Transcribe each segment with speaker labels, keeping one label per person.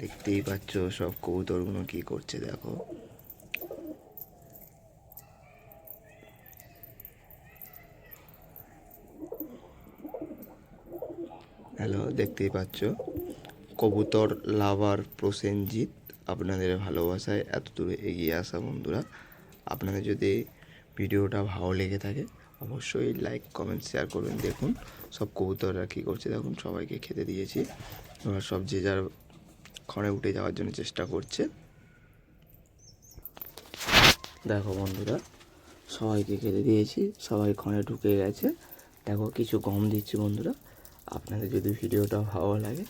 Speaker 1: দেখতেই পাচ্ছ সব কবুতরগুলো কি করছে, দেখো। হ্যালো দেখতেই পাচ্ছ। কবুতর লাভার প্রসেনজিৎ, আপনাদের ভালোবাসায় এত দূরে এগিয়ে আসা বন্ধুরা। আপনাদের যদি ভিডিওটা ভালো লেগে থাকে, অবশ্যই লাইক কমেন্ট শেয়ার করবেন। দেখুন সব কবুতররা কী করছে, দেখুন সবাইকে খেতে দিয়েছি। ওরা সব যে যার খড়ে উঠে যাওয়ার জন্য চেষ্টা করছে। দেখো বন্ধুরা, সবাইকে খেতে দিয়েছি, সবাই খড়ে ঢুকে গেছে। দেখো কিছু গম দিচ্ছি বন্ধুরা, আপনাদের যদি ভিডিওটা ভালো লাগে,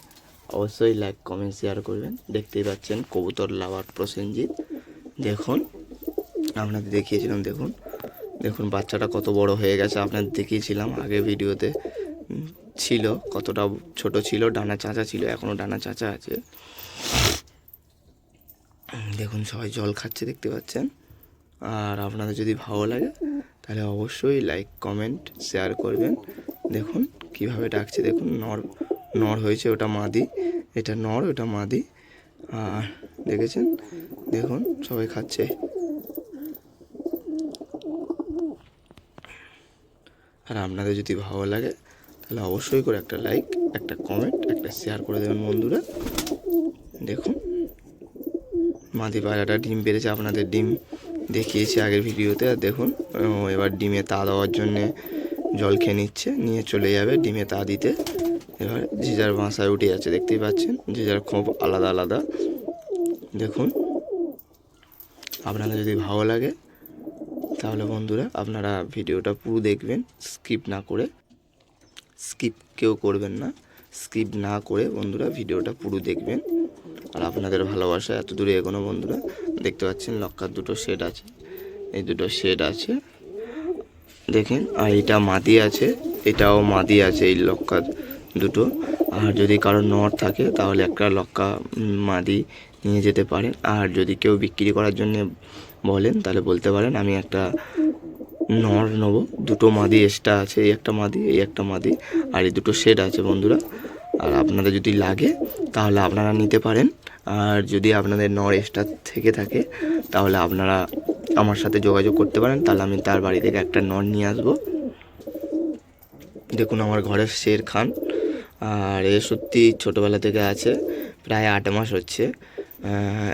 Speaker 1: অবশ্যই লাইক কমেন্ট শেয়ার করবেন। দেখতেই পাচ্ছেন কবুতর লাভার প্রসেনজিৎ। দেখুন, আপনাদের দেখিয়েছিলাম, দেখুন। দেখুন, বাচ্চাটা কত বড় হয়ে গেছে, আপনাদের দেখিয়েছিলাম আগে ভিডিওতে। ছিল, কতটা ছোট ছিল, ডানা চাঁচা ছিল এখনও ডানা চাঁচা আছে। দেখুন, সবাই জল খাচ্ছে দেখতে পাচ্ছেন। আর আপনাদের যদি ভালো লাগে, তাহলে অবশ্যই লাইক কমেন্ট শেয়ার করবেন। দেখুন, কীভাবে ডাকছে, দেখুন, নর নর হয়েছে, ওটা মাদি। এটা নর, ওটা মাদি। আর দেখেছেন? দেখুন, সবাই খাচ্ছে। আর আপনাদের যদি ভালো লাগে তাহলে অবশ্যই করে একটা লাইক একটা কমেন্ট একটা শেয়ার করে দেবেন বন্ধুরা। দেখুন, মাদি পায়রাটা ডিম পেরেছে, আপনাদের ডিম দেখিয়েছি আগের ভিডিওতে। আর দেখুন এবার ডিমে তা দেওয়ার জন্যে জল খেয়ে নিচ্ছে, নিয়ে চলে যাবে ডিমে তা দিতে। এবার যে যার বাসায় উঠে যাচ্ছে দেখতেই পাচ্ছেন, যে যার খুব আলাদা আলাদা। দেখুন, আপনাদের যদি ভালো লাগে, তাহলে বন্ধুরা আপনারা ভিডিওটা পুরো দেখবেন স্কিপ না করে। স্কিপ কেউ করবেন না। স্কিপ না করে বন্ধুরা ভিডিওটা পুরো দেখবেন। আর আপনাদের ভালোবাসা এত দূরে এগোনো বন্ধুরা, দেখতে পাচ্ছেন লক্কার দুটো শেড আছে। এই দুটো শেড আছে। দেখেন, আর এটা মাদি আছে, এটাও মাদি আছে এই লক্কার দুটো। আর যদি কারও নর থাকে, তাহলে একটা লক্কা মাদি নিয়ে যেতে পারেন। আর যদি কেউ বিক্রি করার জন্য বলেন, তাহলে বলতে পারেন, আমি একটা নর নেব। দুটো মাদি এক্সট্রা আছে, এই একটা মাদি, এই একটা মাদি, আর এই দুটো শেড আছে বন্ধুরা। আর আপনাদের যদি লাগে, তাহলে আপনারা নিতে পারেন। আর যদি আপনাদের নর এক্সট্রা থেকে থাকে, তাহলে আপনারা আমার সাথে যোগাযোগ করতে পারেন। তাহলে আমি তার বাড়ি থেকে একটা নর নিয়ে আসব। দেখুন আমার ঘরের শের খান। আর এ সত্যি ছোটোবেলা থেকে আছে, প্রায় আট মাস হচ্ছে।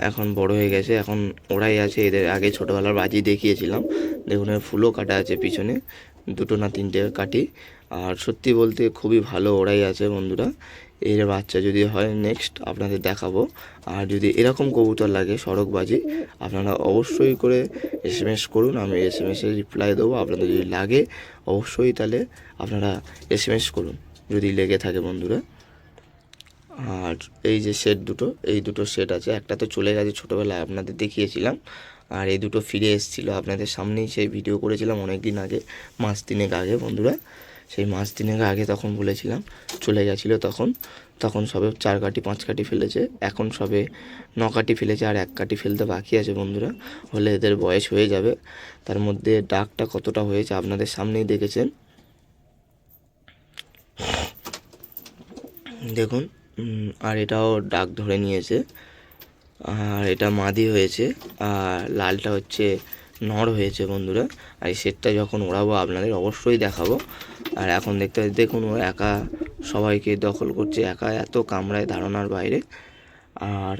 Speaker 1: এখন বড় হয়ে গেছে। এখন ওরাই আছে এদের আগে ছোটোবেলার বাজি দেখিয়েছিলাম। দেখুন ফুলও কাটা আছে পিছনে, দুটো না তিনটে কাটি আর সত্যি বলতে খুবই ভালো ওরাই আছে বন্ধুরা। এর বাচ্চা যদি হয় নেক্সট আপনাদের দেখাবো। আর যদি এরকম কবুতর লাগে সড়কবাজি আপনারা অবশ্যই করে এস এম এস করুন, আমি এস এম এসের রিপ্লাই দেবো। আপনাদের যদি লাগে, অবশ্যই তাহলে আপনারা এস এম এস করুন, যদি লেগে থাকে বন্ধুরা। আর এই যে সেট দুটো, এই দুটো সেট আছে। একটা তো চলে গেছে ছোটোবেলায়, আপনাদের দেখিয়েছিলাম। আর এই দুটো ফিরে এসেছিল আপনাদের সামনেই। সেই ভিডিও করেছিলাম অনেক দিন আগে, মাস তিনেক আগে বন্ধুরা। সেই মাস তিনেক আগে তখন বলেছিলাম, চলে গেছিল তখন। তখন সবে চার কাটি পাঁচ কাটি ফেলেছে। এখন সবে ন কাটি ফেলেছে আর এক কাটি ফেলতে বাকি আছে বন্ধুরা। হলে এদের বয়স হয়ে যাবে। তার মধ্যে ডাকটা কতটা হয়েছে আপনাদের সামনেই দেখেছেন। দেখুন। আর এটাও ডাক ধরে নিয়েছে। আর এটা মাদি হয়েছে, আর লালটা হচ্ছে নর হয়েছে বন্ধুরা। আর এই সেটটা যখন ওড়াবো আপনাদের অবশ্যই দেখাবো। আর এখন দেখতে দেখুন ও একা সবাইকে দখল করছে, একা এত কামড়ায় ধারণার বাইরে। আর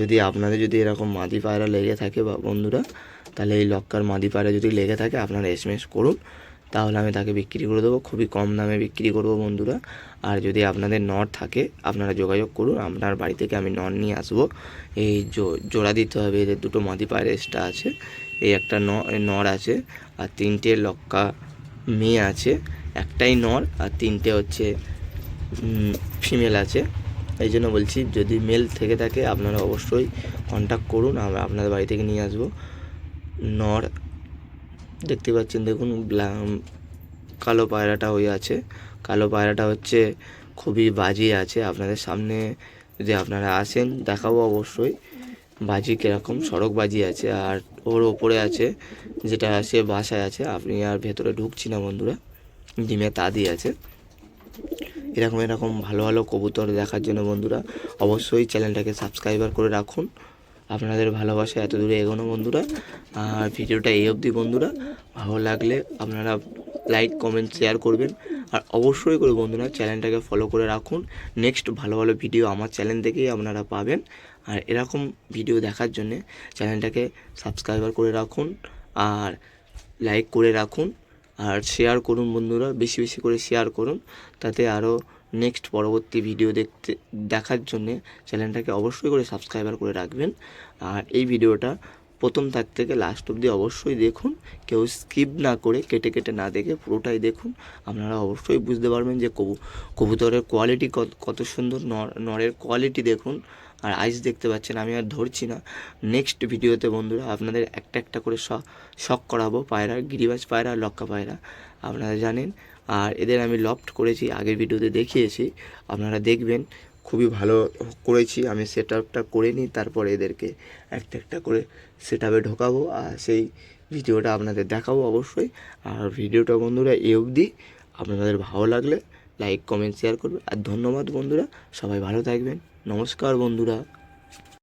Speaker 1: যদি আপনাদের যদি এরকম মাদি পায়রা লেগে থাকে বা বন্ধুরা, তাহলে এই লক্কার মাদি পায়রা যদি লেগে থাকে, আপনারা এসএমএস করুন। তাহলে আমি তাকে বিক্রি করে দেবো। খুবই কম দামে বিক্রি করব বন্ধুরা। আর যদি আপনাদের নর থাকে, আপনারা যোগাযোগ করুন। আপনার বাড়ি থেকে আমি নর নিয়ে আসব। এই জোড়া দিতে হবে। এদের দুটো মাদি পায়ের এক্সট্রা আছে। এই একটা নর আছে আর তিনটে লক্কা মেয়ে আছে। একটাই নর আর তিনটে হচ্ছে ফিমেল আছে। এই জন্য বলছি, যদি মেল থেকে থাকে, আপনারা অবশ্যই কন্ট্যাক্ট করুন। আমরা আপনাদের বাড়ি থেকে নিয়ে আসব। নর দেখতে পাচ্ছেন, দেখুন কালো পায়রাটা ওই আছে। কালো পায়রাটা হচ্ছে খুবই বাজি আছে। আপনাদের সামনে যদি আপনারা আসেন, দেখাবো অবশ্যই বাজি কীরকম, সড়ক বাজি আছে। আর ওর ওপরে আছে, যেটা সে বাসায় আছে, আপনি আর ভেতরে ঢুকছি না বন্ধুরা, ডিমে তা দিয়ে আছে। এরকম এরকম ভালো ভালো কবুতর দেখার জন্য বন্ধুরা, অবশ্যই চ্যানেলটাকে সাবস্ক্রাইবার করে রাখুন। আপনাদের ভালোবাসা এত দূরে এগোনো বন্ধুরা, আর ভিডিওটা এই অবধি বন্ধুরা, ভালো লাগলে আপনারা লাইক কমেন্ট শেয়ার করবেন, আর অবশ্যই করে বন্ধুরা চ্যানেলটাকে ফলো করে রাখুন। নেক্সট ভালো ভালো ভিডিও আমার চ্যানেল থেকেই আপনারা পাবেন। আর এরকম ভিডিও দেখার জন্যে চ্যানেলটাকে সাবস্ক্রাইবার করে রাখুন, আর লাইক করে রাখুন, আর শেয়ার করুন বন্ধুরা, বেশি বেশি করে শেয়ার করুন, তাতে আরও নেক্সট পরবর্তী ভিডিও দেখতে, দেখার জন্যে চ্যানেলটাকে অবশ্যই করে সাবস্ক্রাইবার করে রাখবেন। আর এই ভিডিওটা প্রথম তার থেকে লাস্ট অবধি অবশ্যই দেখুন। কেউ স্কিপ না করে, কেটে কেটে না দেখে পুরোটাই দেখুন। আপনারা অবশ্যই বুঝতে পারবেন যে কবু, কবুতরের কোয়ালিটি কত কত সুন্দর নর, নরের কোয়ালিটি দেখুন। আর আইস দেখতে পাচ্ছেন, আমি আর ধরছি না। নেক্সট ভিডিওতে বন্ধুরা আপনাদের একটা একটা করে শখ করাবো, পায়রা, গিরিবাজ পায়রা, লক্কা পায়রা। আপনারা জানেন। আর এদের আমি লফট করেছি, আগের ভিডিওতে দেখিয়েছি। আপনারা দেখবেন খুবই ভালো করেছি। আমি সেট আপটা করে নিই, তারপরে এদেরকে একটা একটা করে সেট আপে ঢোকাবো আর সেই ভিডিওটা আপনাদের দেখাবো অবশ্যই। আর ভিডিওটা বন্ধুরা এ অবধি। আপনাদের ভালো লাগলে লাইক কমেন্ট শেয়ার করবে আর ধন্যবাদ বন্ধুরা, সবাই ভালো থাকবেন। নমস্কার বন্ধুরা।